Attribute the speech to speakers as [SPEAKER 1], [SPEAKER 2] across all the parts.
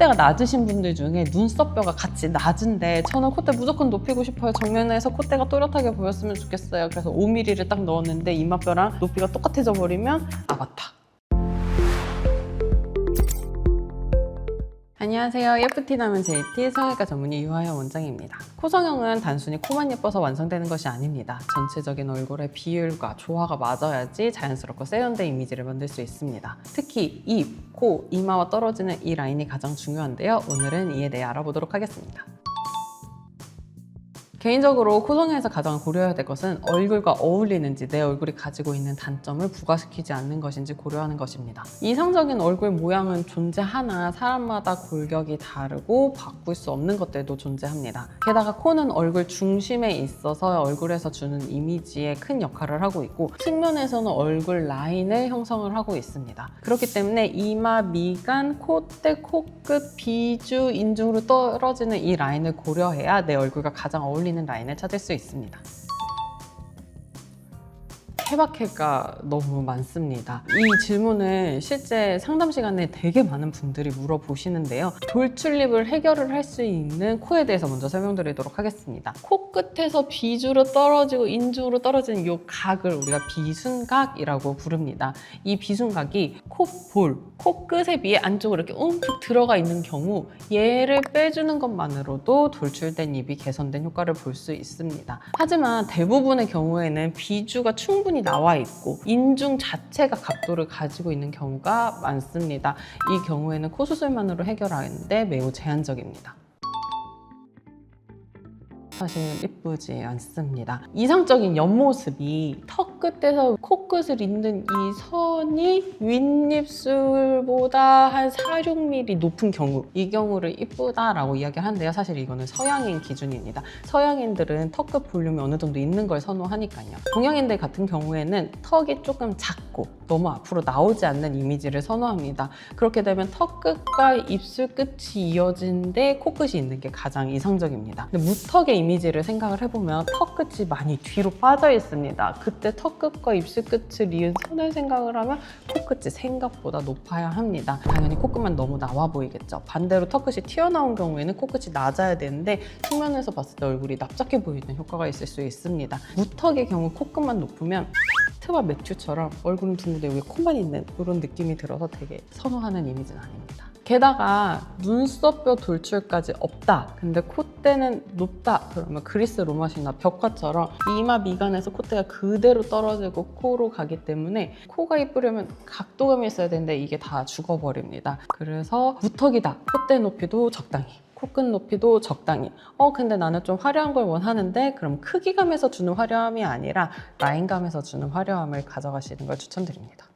[SPEAKER 1] 콧대가 낮으신 분들 중에 눈썹뼈가 같이 낮은데 저는 콧대 무조건 높이고 싶어요. 정면에서 콧대가 또렷하게 보였으면 좋겠어요. 그래서 5mm를 딱 넣었는데 이마뼈랑 높이가 똑같아져 버리면 아바타. 안녕하세요. 예쁘티 나면 JT 성형외과 전문의 유하연 원장입니다. 코 성형은 단순히 코만 예뻐서 완성되는 것이 아닙니다. 전체적인 얼굴의 비율과 조화가 맞아야지 자연스럽고 세련된 이미지를 만들 수 있습니다. 특히 입, 코, 이마와 떨어지는 이 라인이 가장 중요한데요. 오늘은 이에 대해 알아보도록 하겠습니다. 개인적으로 코 성형에서 가장 고려해야 될 것은 얼굴과 어울리는지 내 얼굴이 가지고 있는 단점을 부과시키지 않는 것인지 고려하는 것입니다. 이상적인 얼굴 모양은 존재하나 사람마다 골격이 다르고 바꿀 수 없는 것들도 존재합니다. 게다가 코는 얼굴 중심에 있어서 얼굴에서 주는 이미지에 큰 역할을 하고 있고 측면에서는 얼굴 라인을 형성을 하고 있습니다. 그렇기 때문에 이마, 미간, 콧대, 코끝, 비주, 인중으로 떨어지는 이 라인을 고려해야 내 얼굴과 가장 어울리는 라인을 찾을 수 있습니다. 케바케가 너무 많습니다. 이 질문을 실제 상담 시간에 되게 많은 분들이 물어보시는데요. 돌출립을 해결을 할 수 있는 코에 대해서 먼저 설명드리도록 하겠습니다. 코끝에서 비주로 떨어지고 인중으로 떨어지는 이 각을 우리가 비순각이라고 부릅니다. 이 비순각이 콧볼, 코끝에 비해 안쪽으로 이렇게 움푹 들어가 있는 경우 얘를 빼주는 것만으로도 돌출된 입이 개선된 효과를 볼 수 있습니다. 하지만 대부분의 경우에는 비주가 충분히 나와 있고 인중 자체가 각도를 가지고 있는 경우가 많습니다. 이 경우에는 코 수술만으로 해결하는데 매우 제한적입니다. 사실 예쁘지 않습니다. 이상적인 옆모습이 턱 끝에서 코끝을 잇는 이 선이 윗입술보다 한 4, 6mm 높은 경우 이 경우를 이쁘다라고 이야기를 하는데요. 사실 이거는 서양인 기준입니다. 서양인들은 턱끝 볼륨이 어느 정도 있는 걸 선호하니까요. 동양인들 같은 경우에는 턱이 조금 작고 너무 앞으로 나오지 않는 이미지를 선호합니다. 그렇게 되면 턱 끝과 입술 끝이 이어진데 코끝이 있는 게 가장 이상적입니다. 무턱의 이미지를 생각을 해보면 턱 끝이 많이 뒤로 빠져 있습니다. 그때 턱 끝과 입술 끝을 이은 선을 생각을 하면 코끝이 생각보다 높아야 합니다. 당연히 코끝만 너무 나와 보이겠죠. 반대로 턱 끝이 튀어나온 경우에는 코끝이 낮아야 되는데 측면에서 봤을 때 얼굴이 납작해 보이는 효과가 있을 수 있습니다. 무턱의 경우 코끝만 높으면 트와 맥주처럼 얼굴은 둥근데 위에 코만 있는 이런 느낌이 들어서 되게 선호하는 이미지는 아닙니다. 게다가 눈썹뼈 돌출까지 없다. 근데 콧대는 높다. 그러면 그리스 로마시나 벽화처럼 이마 미간에서 콧대가 그대로 떨어지고 코로 가기 때문에 코가 이쁘려면 각도감이 있어야 되는데 이게 다 죽어버립니다. 그래서 무턱이다. 콧대 높이도 적당히. 코끝 높이도 적당히. 어, 근데 나는 좀 화려한 걸 원하는데 그럼 크기감에서 주는 화려함이 아니라 라인감에서 주는 화려함을 가져가시는 걸 추천드립니다.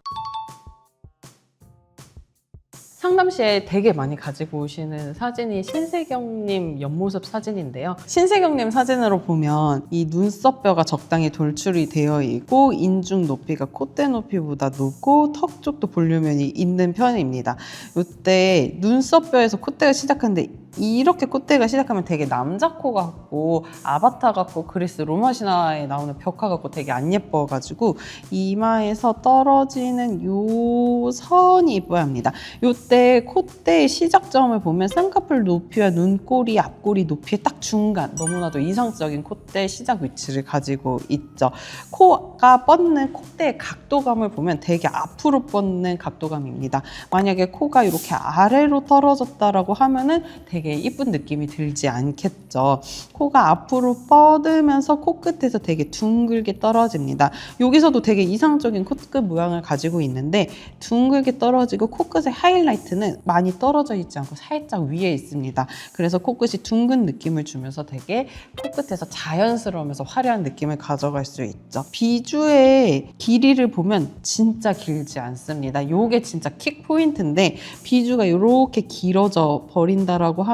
[SPEAKER 1] 상담 시에 되게 많이 가지고 오시는 사진이 신세경님 옆모습 사진인데요. 신세경님 사진으로 보면 이 눈썹뼈가 적당히 돌출이 되어 있고 인중 높이가 콧대 높이보다 높고 턱 쪽도 볼륨이 있는 편입니다. 이때 눈썹뼈에서 콧대가 시작하는데 이렇게 콧대가 시작하면 되게 남자 코 같고 아바타 같고 그리스 로마 신화에 나오는 벽화 같고 되게 안 예뻐가지고 이마에서 떨어지는 요 선이 이뻐야 합니다. 요때 콧대의 시작점을 보면 쌍꺼풀 높이와 눈꼬리, 앞꼬리 높이의 딱 중간 너무나도 이상적인 콧대 시작 위치를 가지고 있죠. 코가 뻗는 콧대의 각도감을 보면 되게 앞으로 뻗는 각도감입니다. 만약에 코가 이렇게 아래로 떨어졌다라고 하면은 되게 이쁜 느낌이 들지 않겠죠. 코가 앞으로 뻗으면서 코끝에서 되게 둥글게 떨어집니다. 여기서도 되게 이상적인 코끝 모양을 가지고 있는데 둥글게 떨어지고 코끝의 하이라이트는 많이 떨어져 있지 않고 살짝 위에 있습니다. 그래서 코끝이 둥근 느낌을 주면서 되게 코끝에서 자연스러우면서 화려한 느낌을 가져갈 수 있죠. 비주의 길이를 보면 진짜 길지 않습니다. 요게 진짜 킥 포인트인데 비주가 이렇게 길어져 버린다라고 하면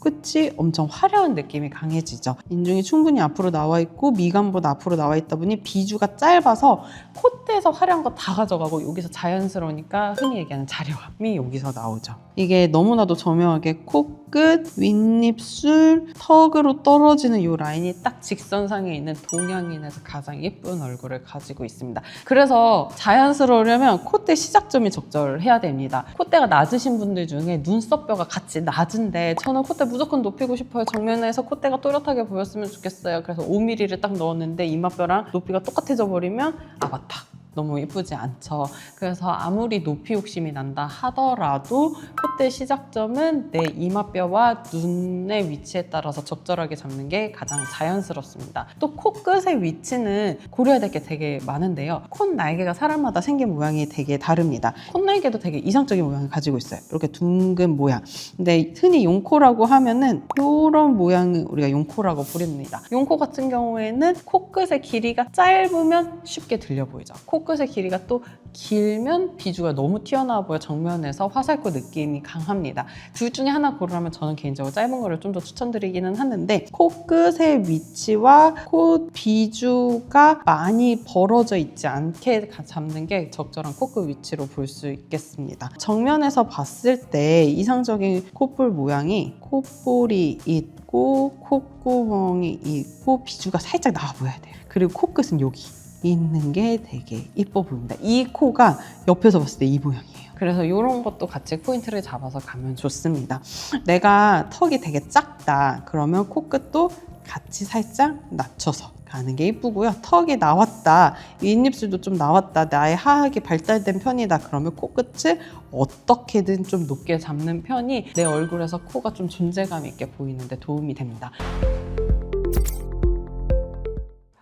[SPEAKER 1] 끝이 엄청 화려한 느낌이 강해지죠. 인중이 충분히 앞으로 나와 있고 미간보다 앞으로 나와 있다 보니 비주가 짧아서 콧대에서 화려한 거 다 가져가고 여기서 자연스러우니까 흔히 얘기하는 자려함이 여기서 나오죠. 이게 너무나도 저명하게 코 코끝, 윗입술, 턱으로 떨어지는 이 라인이 딱 직선상에 있는 동양인에서 가장 예쁜 얼굴을 가지고 있습니다. 그래서 자연스러우려면 콧대 시작점이 적절해야 됩니다. 콧대가 낮으신 분들 중에 눈썹뼈가 같이 낮은데 저는 콧대 무조건 높이고 싶어요. 정면에서 콧대가 또렷하게 보였으면 좋겠어요. 그래서 5mm를 딱 넣었는데 이마뼈랑 높이가 똑같아져 버리면 아 맞다. 너무 예쁘지 않죠. 그래서 아무리 높이 욕심이 난다 하더라도 콧대 시작점은 내 이마뼈와 눈의 위치에 따라서 적절하게 잡는 게 가장 자연스럽습니다. 또 코끝의 위치는 고려해야 될 게 되게 많은데요. 콧 날개가 사람마다 생긴 모양이 되게 다릅니다. 콧 날개도 되게 이상적인 모양을 가지고 있어요. 이렇게 둥근 모양. 근데 흔히 용코라고 하면은 이런 모양을 우리가 용코라고 부릅니다. 용코 같은 경우에는 코끝의 길이가 짧으면 쉽게 들려 보이죠. 코 끝의 길이가 또 길면 비주가 너무 튀어나와 보여 정면에서 화살코 느낌이 강합니다. 둘 중에 하나 고르라면 저는 개인적으로 짧은 거를 좀 더 추천드리기는 하는데 코끝의 위치와 코 비주가 많이 벌어져 있지 않게 가- 잡는 게 적절한 코끝 위치로 볼 수 있겠습니다. 정면에서 봤을 때 이상적인 콧볼 모양이 콧볼이 있고 콧구멍이 있고 비주가 살짝 나와 보여야 돼요. 그리고 코끝은 여기 있는 게 되게 이뻐 보입니다. 이 코가 옆에서 봤을 때 이 모양이에요. 그래서 이런 것도 같이 포인트를 잡아서 가면 좋습니다. 내가 턱이 되게 작다. 그러면 코끝도 같이 살짝 낮춰서 가는 게 이쁘고요. 턱이 나왔다. 윗입술도 좀 나왔다. 나의 하악이 발달된 편이다. 그러면 코끝을 어떻게든 좀 높게 잡는 편이 내 얼굴에서 코가 좀 존재감 있게 보이는데 도움이 됩니다.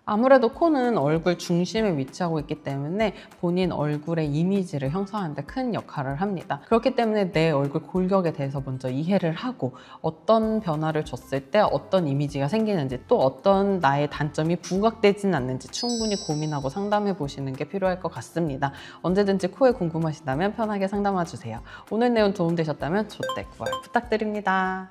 [SPEAKER 1] 아무래도 코는 얼굴 중심에 위치하고 있기 때문에 본인 얼굴의 이미지를 형성하는 데 큰 역할을 합니다. 그렇기 때문에 내 얼굴 골격에 대해서 먼저 이해를 하고 어떤 변화를 줬을 때 어떤 이미지가 생기는지 또 어떤 나의 단점이 부각되진 않는지 충분히 고민하고 상담해 보시는 게 필요할 것 같습니다. 언제든지 코에 궁금하시다면 편하게 상담해 주세요. 오늘 내용 도움되셨다면 구할 부탁드립니다.